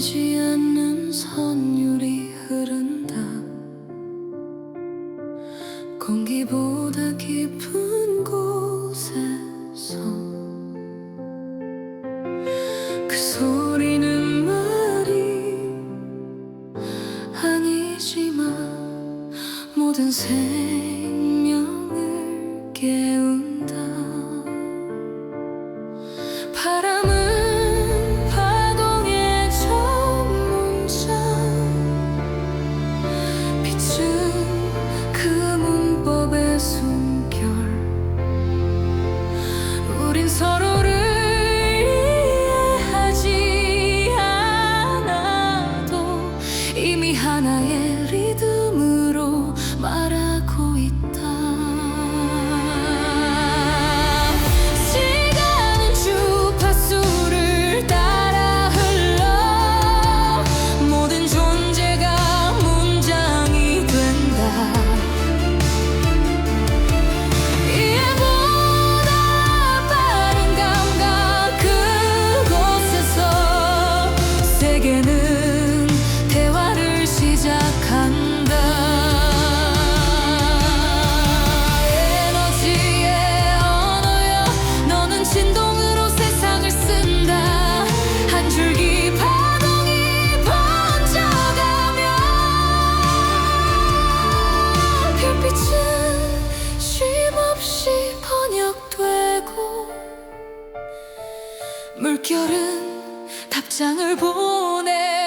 보이지 않는 선율이 흐른다. 공기보다 깊은 곳에서 그 소리는 말이 아니지만 모든 생명을 깨우 한결은 답장을 보내.